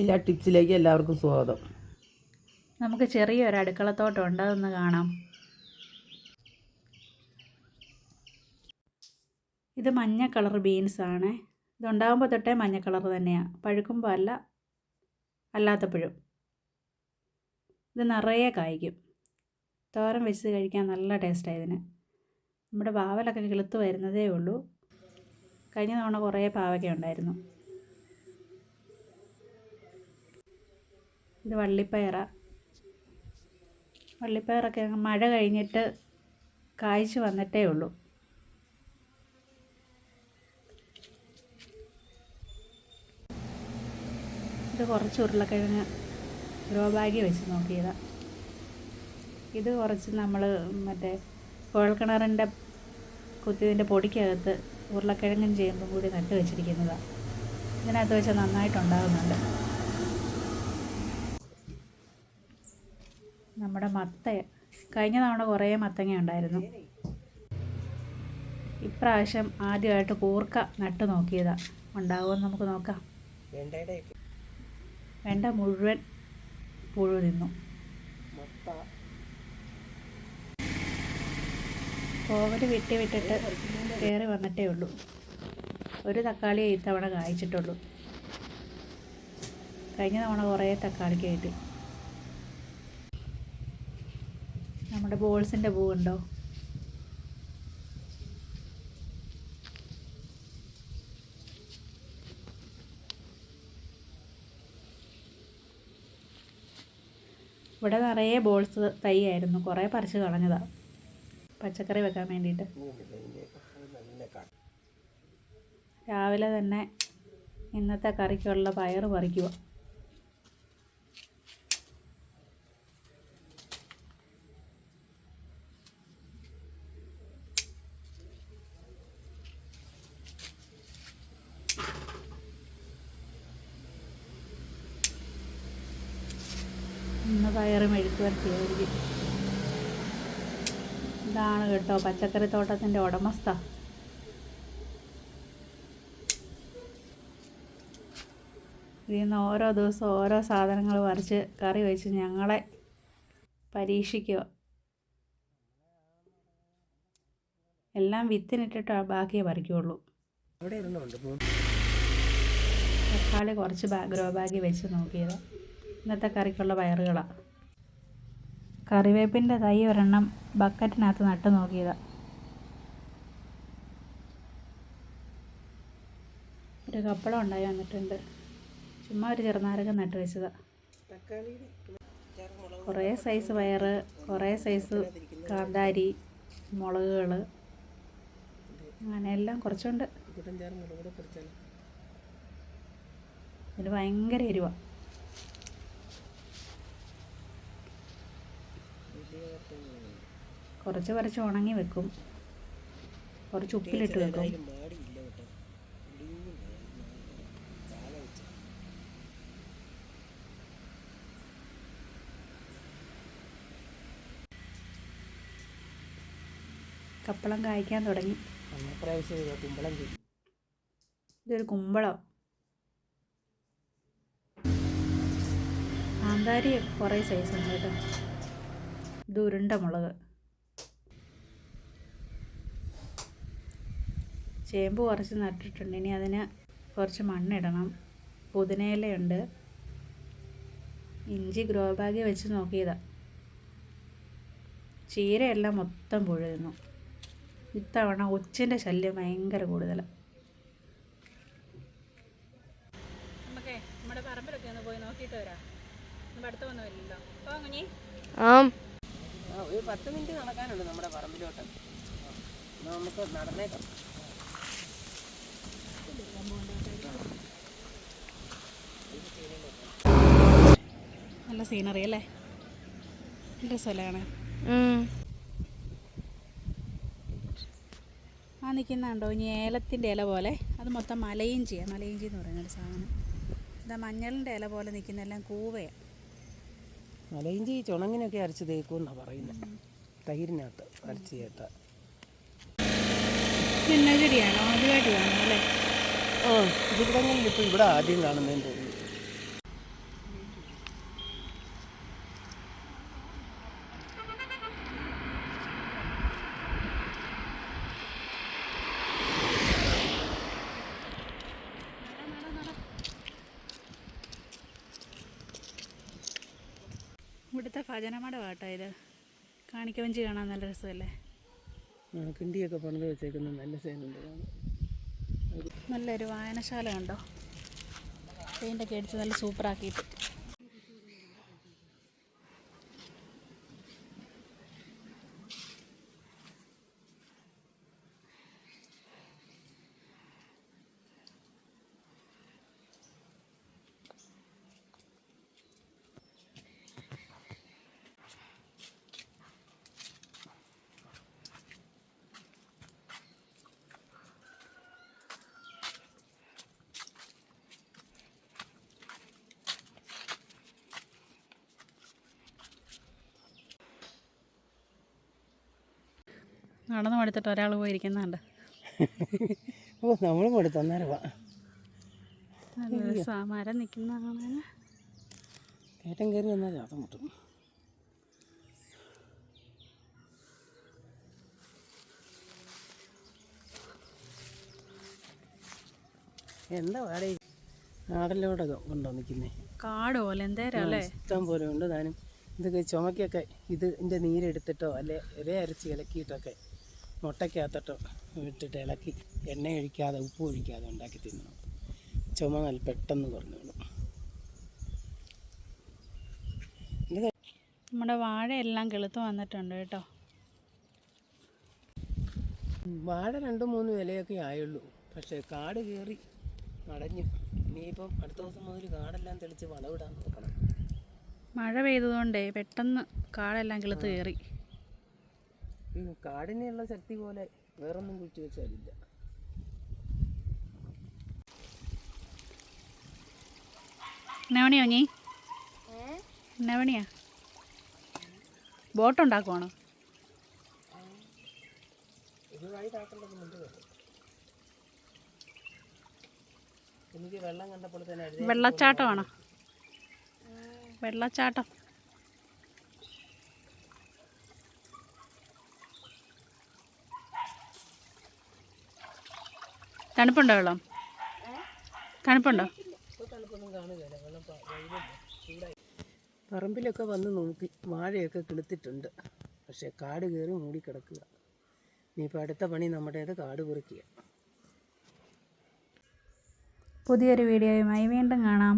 എല്ലാ ടിപ്സിലേക്ക് എല്ലാവർക്കും സ്വാഗതം. നമുക്ക് ചെറിയൊരു അടുക്കളത്തോട്ടം ഉണ്ടതെന്ന് കാണാം. ഇത് മഞ്ഞ കളർ ബീൻസാണ് ഇതുണ്ടാകുമ്പോൾ തൊട്ടേ മഞ്ഞ കളർ തന്നെയാണ് പഴുക്കുമ്പോൾ അല്ല അല്ലാത്തപ്പോഴും. ഇത് നിറയെ കായ്ക്കും. തോരൻ വെച്ച് കഴിക്കാൻ നല്ല ടേസ്റ്റാണ് ഇതിന്. നമ്മുടെ പാവലൊക്കെ കിളുത്ത് വരുന്നതേ ഉള്ളൂ. കഴിഞ്ഞ തവണ കുറേ പാവയ്ക്ക ഉണ്ടായിരുന്നു. ഇത് വള്ളിപ്പയറ. വള്ളിപ്പയറൊക്കെ മഴ കഴിഞ്ഞിട്ട് കായ്ച്ച് വന്നിട്ടേ ഉള്ളൂ. ഇത് കുറച്ച് ഉരുളക്കിഴങ്ങ് ഗ്രോ ബാഗിൽ വെച്ച് നോക്കിയതാണ് ഇത് കുറച്ച് നമ്മൾ മറ്റേ കുഴൽക്കിണറിന്റെ കുത്തിയതിന്റെ പൊടിക്കകത്ത് ഉരുളക്കിഴങ്ങും ചേമ്പും കൂടി നട്ട് വെച്ചിരിക്കുന്നതാണ് ഇതിനകത്ത് വെച്ചാൽ നന്നായിട്ടുണ്ടാകുന്നുണ്ട് നമ്മുടെ മത്ത കഴിഞ്ഞ തവണ കുറേ മത്തങ്ങ ഉണ്ടായിരുന്നു. ഇപ്രാവശ്യം ആദ്യമായിട്ട് കൂർക്ക നട്ട് നോക്കിയതാ. ഉണ്ടാവുമെന്ന് നമുക്ക് നോക്കാം. വേണ്ട മുഴുവൻ പുഴു തിന്നു. കോവൽ വിട്ടി വിട്ടിട്ട് കയറി വന്നിട്ടേ ഉള്ളൂ. ഒരു തക്കാളിയെ ഇത്തവണ കായ്ച്ചിട്ടുള്ളൂ. കഴിഞ്ഞ തവണ കുറേ തക്കാളിക്ക് കിട്ടി. നമ്മുടെ ബോൾസിന്റെ പൂവുണ്ടോ? ഇവിടെ നിറയെ ബോൾസ് തൈ ആയിരുന്നു കുറേ പറിച്ച് കളഞ്ഞതാണ് പച്ചക്കറി വെക്കാൻ വേണ്ടിയിട്ട്. രാവിലെ തന്നെ ഇന്നത്തെ കറിക്കുള്ള പയറ് പറിക്കുക പയറ് മെഴുക്ക് വരട്ടിയായിരിക്കും. ഇതാണ് കേട്ടോ പച്ചക്കറി തോട്ടത്തിന്റെ ഉടമസ്ഥ. ഇതിൽ നിന്ന് ഓരോ ദിവസവും ഓരോ സാധനങ്ങൾ വരച്ച് കറി വെച്ച് ഞങ്ങളെ പരീക്ഷിക്കുക. എല്ലാം വിത്തിനിട്ടിട്ട് ബാക്കിയെ ഇരുന്നുണ്ട് തക്കാളി കുറച്ച് ബാ ഗ്രോ ബാഗിൽ വെച്ച് നോക്കിയത്. ഇന്നത്തെ കറിക്കുള്ള പയറുകളാണ് കറിവേപ്പിന്റെ തൈ ഒരെണ്ണം ബക്കറ്റിനകത്ത് നട്ടു നോക്കിയതാണ് ഒരു കപ്പളം ഉണ്ടായി വന്നിട്ടുണ്ട്. ചുമ്മാ ഒരു ചെറുനാരകം നട്ട് വെച്ചതാണ് കുറേ സൈസ് പയറ് കുറേ സൈസ് കാന്താരി മുളകുകൾ അങ്ങനെ എല്ലാം കുറച്ചുണ്ട്. ഇതിന് ഭയങ്കര എരിവാ. കുറച്ച് കുറച്ച് ഉണങ്ങി വെക്കും. കുറച്ച് ഉപ്പിലിട്ട് വെക്കും. കപ്പളം കായ്ക്കാൻ തുടങ്ങി. ഇതൊരു കുമ്പളം. കാന്താരി കുറേ സൈസ് ഉണ്ട് കേട്ടോ. ഇത് ഉരുണ്ട മുളക്. ചേമ്പ് കുറച്ച് നട്ടിട്ടുണ്ട്. ഇനി അതിന് കുറച്ച് മണ്ണിടണം. പുതിനയിലയുണ്ട്. ഇഞ്ചി ഗ്രോ ബാഗിൽ വെച്ച് നോക്കിയതാണ് ചീരയെല്ലാം മൊത്തം പുഴുകുന്നു. ഇത്തവണ ഉച്ചന്റെ ശല്യം ഭയങ്കര കൂടുതൽ നമുക്ക് നമ്മുടെ പറമ്പിലൊക്കെ ഒന്ന് പോയി നോക്കിയിട്ട് വരാം. അടുത്തൊന്നുമില്ലല്ലോ കുഞ്ഞി. ആ. ഒരു പത്ത് മിനിറ്റ് നടക്കാനുണ്ട് നമ്മുടെ പറമ്പിലോട്ട്. നമുക്ക് നടന്നേക്കാം. നല്ല സീനറി അല്ലേ? സ്ഥലമാണ് ഉം. ആ നിൽക്കുന്നുണ്ടോ ഇനി ഏലത്തിന്റെ ഇല പോലെ. അത് മൊത്തം മലയിഞ്ചിയാണ് മലയിഞ്ചി എന്ന് പറയുന്നൊരു സാധനം. ഇതാ മഞ്ഞളിന്റെ ഇല പോലെ നിൽക്കുന്ന എല്ലാം കൂവയാണ് മലയിഞ്ചി ചുണങ്ങിനൊക്കെ അരച്ച് തേക്കുമെന്നാണ് പറയുന്നത്. തൈരിനകത്ത് അരച്ച് ചേർത്താൽ പിന്നെ ചെടിയാണോ? ആദ്യമായിട്ട് കാണും അല്ലേ? ഓ ഇതിവിടങ്ങളിൽ ഇപ്പോൾ ഇവിടെ ആദ്യം കാണുന്നതിന് തോന്നുന്നു. ഇവിടുത്തെ ഭജനമട പാട്ടോ ഇത്. കാണിക്കവഞ്ചി കാണാൻ നല്ല രസമല്ലേ? കിണ്ടിയൊക്കെ പണിത് വെച്ചേക്കുന്ന നല്ല സേനുണ്ട്. നല്ലൊരു വായനശാല ഉണ്ടോ പെയിന്റൊക്കെ അടിച്ച് നല്ല സൂപ്പറാക്കിയിട്ട്. നടന്നു മടുത്തിട്ട് ഒരാൾ പോയിരിക്കുന്നുണ്ട്. ഓ നമ്മളും കൊടുത്തു അന്നേരം വാ. മരം നിൽക്കുന്ന കാണാൻ കയറ്റം കയറി വന്നാൽ ശ്വാസം മുട്ടും. എന്താ പാടേ നാടലോടൊക്കെ കൊണ്ടോ നിൽക്കുന്നേ? കാട് പോലെ എന്തേരല്ലേ ഇഷ്ടം പോലെ ഉണ്ട് താനും. ഇതൊക്കെ ചുമക്കൊക്കെ ഇത് ഇതിന്റെ നീരെടുത്തിട്ടോ അല്ലെ? ഇല അരച്ച് ഇളക്കിയിട്ടൊക്കെ. മുട്ടയ്ക്കകത്തോട്ടോ ഇട്ടിട്ട് ഇളക്കി എണ്ണ ഒഴിക്കാതെ ഉപ്പ് ഒഴിക്കാതെ ഉണ്ടാക്കി തിന്നണം. ചുമ നല്ല പെട്ടെന്ന് കുറഞ്ഞോളും ഇത് നമ്മുടെ വാഴയെല്ലാം കെളുത്ത് വന്നിട്ടുണ്ട് കേട്ടോ. വാഴ രണ്ടു മൂന്ന് വിലയൊക്കെ ആയുള്ളൂ. പക്ഷേ കാട് കയറി അടഞ്ഞു ഇനിയിപ്പം അടുത്ത ദിവസം മുതൽ കാടെല്ലാം തെളിച്ച് വളവിടാൻ നോക്കണം. മഴ പെയ്തതുകൊണ്ടേ പെട്ടെന്ന് കാടെല്ലാം കിളുത്ത് കയറി. ഈ കാടിനുള്ള ശക്തി പോലെ വേറൊന്നും കുഴിച്ചു വെച്ചാലില്ല. നവണിയോ നീ നവണിയാ ബോട്ട് ഉണ്ടാക്കുവാണോ? ഇത് വഴി താക്കേണ്ടത് മുമ്പ് കേട്ടോ എനിക്ക് വെള്ളം കണ്ടപ്പോൾ തന്നെ എഴുതി വെള്ളച്ചാട്ടമാണോ വെള്ളച്ചാട്ടം തണുപ്പുണ്ടോ വെള്ളം? തണുപ്പുണ്ടോ? പറമ്പിലൊക്കെ വന്ന് നോക്കി വാഴയൊക്കെ കിളുത്തിട്ടുണ്ട്. പക്ഷേ കാട് കയറി മൂടിക്കിടക്കുക. ഇനിയിപ്പോൾ അടുത്ത പണി നമ്മുടേത് കാട് കുറിക്കുക. പുതിയൊരു വീഡിയോയുമായി വീണ്ടും കാണാം.